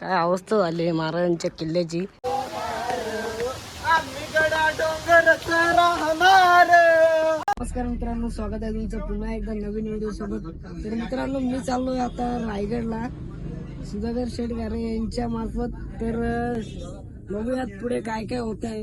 काय अवस्था झाली आहे महाराजांच्या किल्ल्याची? नमस्कार मित्रांनो स्वागत आहे तुमचं पुन्हा एकदा नवीन व्हिडिओ सोबत. तर मित्रांनो मी चाललोय आता रायगडला. सुधाकर शेटगारे यांच्या मार्फत. तर बघूयात पुढे काय काय होत आहे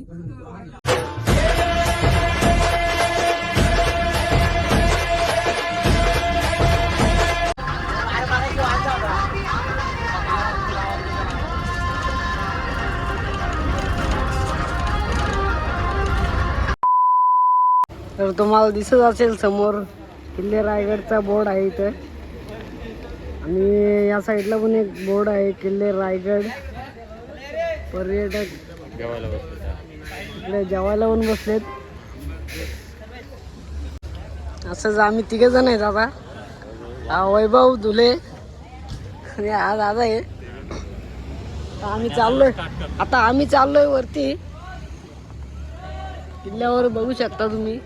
तर तुम्हाला दिसत असेल समोर किल्ले रायगडचा बोर्ड आहे इथं. आणि या साईडला पण एक बोर्ड आहे किल्ले रायगड पर्यटक. इकडे जेवायला पण बसलेत. असंच आम्ही तिघे जण आहेत आता. हा वैभव धुले आणि हा दादा आहे. आम्ही चाललोय. आता आम्ही चाललोय वरती. किल्ल्यावर बघू शकता तुम्ही.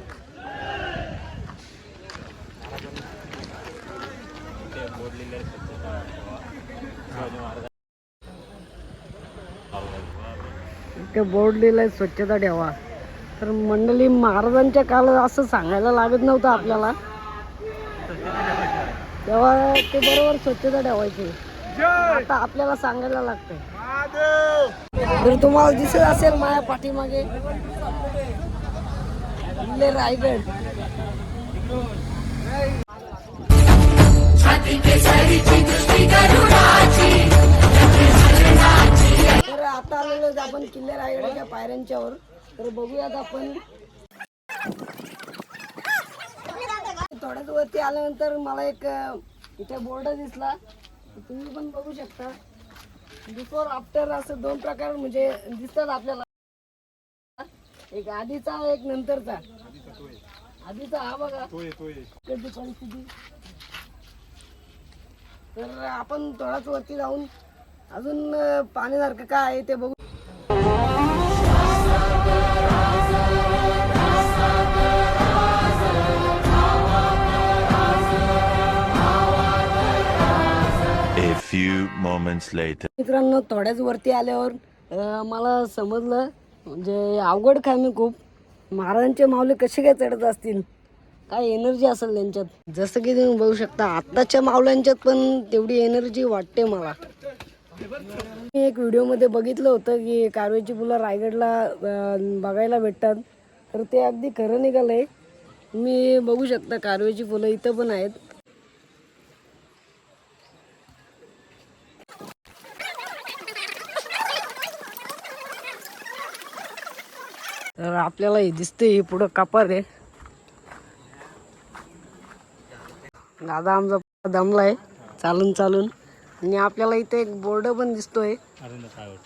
ते बोर्ड लिहिलंय स्वच्छता ठेवा. तर मंडळी महाराजांच्या काळात असं सांगायला लागत नव्हतं आपल्याला. तेव्हा ते बरोबर स्वच्छता ठेवायची. आता आपल्याला सांगायला लागतंय. जर तुम्हाला दिसत असेल माझ्या पाठीमागे किल्ले रायगड. तर किल्ले रायगडच्या पायऱ्यांच्यावर. तर बघूयात आपण. थोड्याच वरती आल्यानंतर मला एक इथे बोर्ड दिसला. तुम्ही पण बघू शकता. बिफोर आफ्टर असं दोन प्रकार म्हणजे दिसतात आपल्याला. एक आधीचा एक नंतरचा. आधीचा हा बघा. कधी परिस्थिती. तर आपण थोडाच वरती जाऊन अजून पाण्यासारखं काय आहे ते बघू few moments later. मित्रांनो थोड्याच वरती आल्यावर अं, मला समजलं म्हणजे अवघड काम आहे खूप. महाराजांचे माऊले कसे काय चढत असतील? काय एनर्जी असेल त्यांच्यात? जसं की तुम्ही बघू शकता आत्ताच्या माऊल्यांच्यात पण तेवढी एनर्जी वाटते मला. मी एक व्हिडिओमध्ये बघितलं होतं की कारवेची फुलं रायगडला अं, बघायला भेटतात. तर ते अगदी खरं निघालं आहे मी बघू शकता कारवेची फुलं इथं पण आहेत. तर आपल्याला हे दिसते हे पुढं कापार आहे. दादा आमचा दमलाय चालून चालून. आणि आपल्याला इथे एक बोर्ड पण दिसतोय.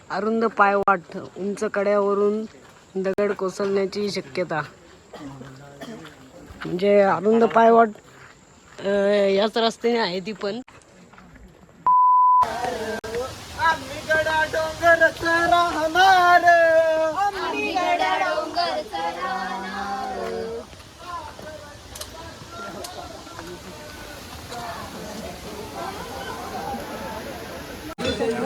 अरुंद पायवाट उंच कड्यावरून दगड कोसळण्याची शक्यता. म्हणजे अरुंद पायवाट याच रस्त्याने आहे ती पण.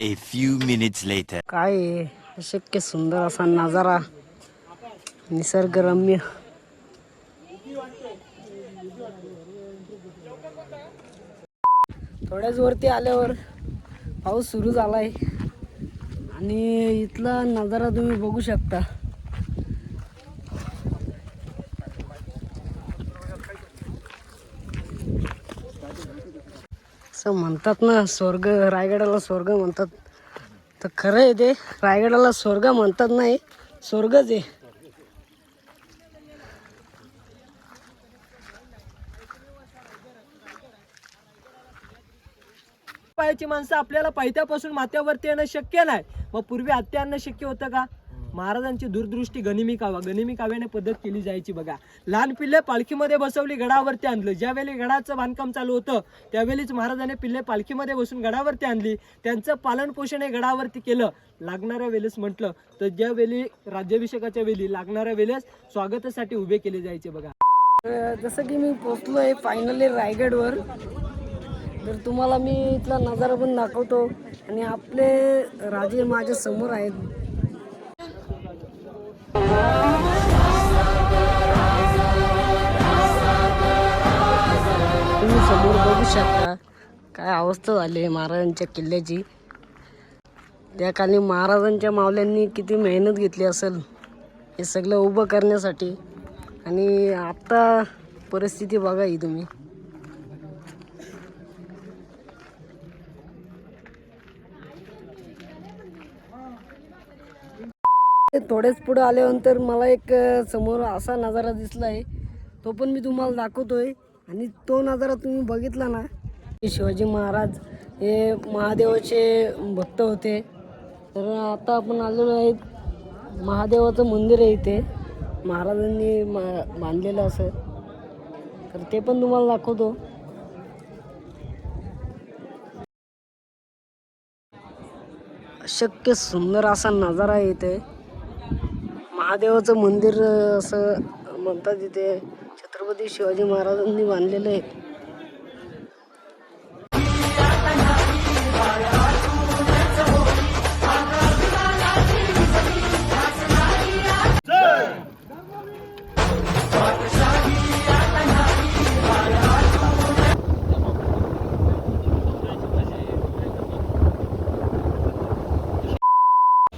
A few minutes later. काय आहे? अशक्य सुंदर असा नजारा निसर्गरम्य थोड्याच वरती आल्यावर पाऊस सुरू झालाय आणि इथला नजारा तुम्ही बघू शकता असं म्हणतात ना स्वर्ग रायगडाला स्वर्ग म्हणतात. तर खरं आहे ते रायगडाला स्वर्ग म्हणतात नाही स्वर्गच आहे. पायाची माणसं आपल्याला पायथ्यापासून माथ्यावरती येणं शक्य नाही. मग पूर्वी आत्या आणणं शक्य होतं का? महाराजांची दूरदृष्टी गनिमी कावा गनिमी काव्याने पद्धत केली जायची बघा. लहान पिल्ले पालखीमध्ये बसवली गडावरती आणलं. ज्यावेळी गडाचं बांधकाम चालू होतं त्यावेळीच महाराजाने पिल्ले पालखीमध्ये बसून गडावरती आणली. त्यांचं पालनपोषण हे गडावरती केलं. लागणाऱ्या वेळेस म्हटलं तर ज्यावेळी राज्याभिषेकाच्या वेळी लागणाऱ्या वेळेस स्वागतासाठी उभे केले जायचे बघा. तर जसं की मी पोचलो आहे फायनली रायगडवर. तर तुम्हाला मी इथला नजारा पण दाखवतो. आणि आपले राजे माझ्यासमोर आहेत. तुम्ही समोर बघू शकता काय अवस्था झाली आहे महाराजांच्या किल्ल्याची. त्या काली महाराजांच्या मावल्यांनी किती मेहनत घेतली असेल हे सगळं उभं करण्यासाठी. आणि आत्ता परिस्थिती बघा ही तुम्ही. थोडेच पुढे आल्यानंतर मला एक समोर असा नजारा दिसला आहे तो पण मी तुम्हाला दाखवतोय. आणि तो नजारा तुम्ही बघितला ना शिवाजी महाराज हे महादेवाचे भक्त होते. तर आता आपण आलेलो आहेत महादेवाचं मंदिर आहे इथे. महाराजांनी मा बांधलेलं असं. तर ते पण तुम्हाला दाखवतो. अशक्य सुंदर असा नजारा आहे इथे. महादेवाचं मंदिर असं म्हणतात तिथे. छत्रपती शिवाजी महाराजांनी बांधलेलं आहे.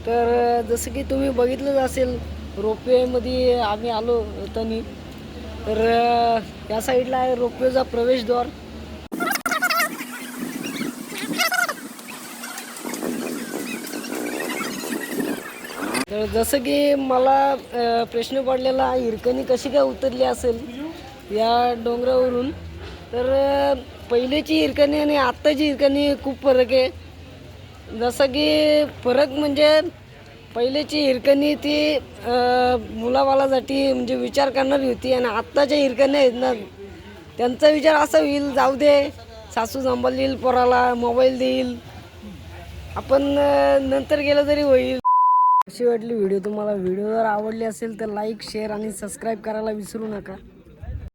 तर जसं की तुम्ही बघितलंच असेल रोपवेमध्ये आम्ही आलो होतानी तर या साईडला आहे रोपवेचा प्रवेशद्वार. तर जसं की मला प्रश्न पडलेला हिरकणी कशी काय उतरली असेल या डोंगरावरून. तर पहिलेची हिरकणी आणि आत्ताची हिरकणी खूप फरक आहे. जसं की फरक म्हणजे पहिलेची हिरकणी ती मुलाबालासाठी म्हणजे विचार करणारी होती आणि आत्ताच्या हिरकणी आहेत ना त्यांचा विचार असा होईल जाऊ दे सासू सांभाळील पोराला मोबाईल देईल. आपण नंतर गेलं तरी होईल. कशी वाटली व्हिडिओ? तुम्हाला व्हिडिओ जर आवडली असेल तर लाईक शेअर आणि सबस्क्राईब करायला विसरू नका.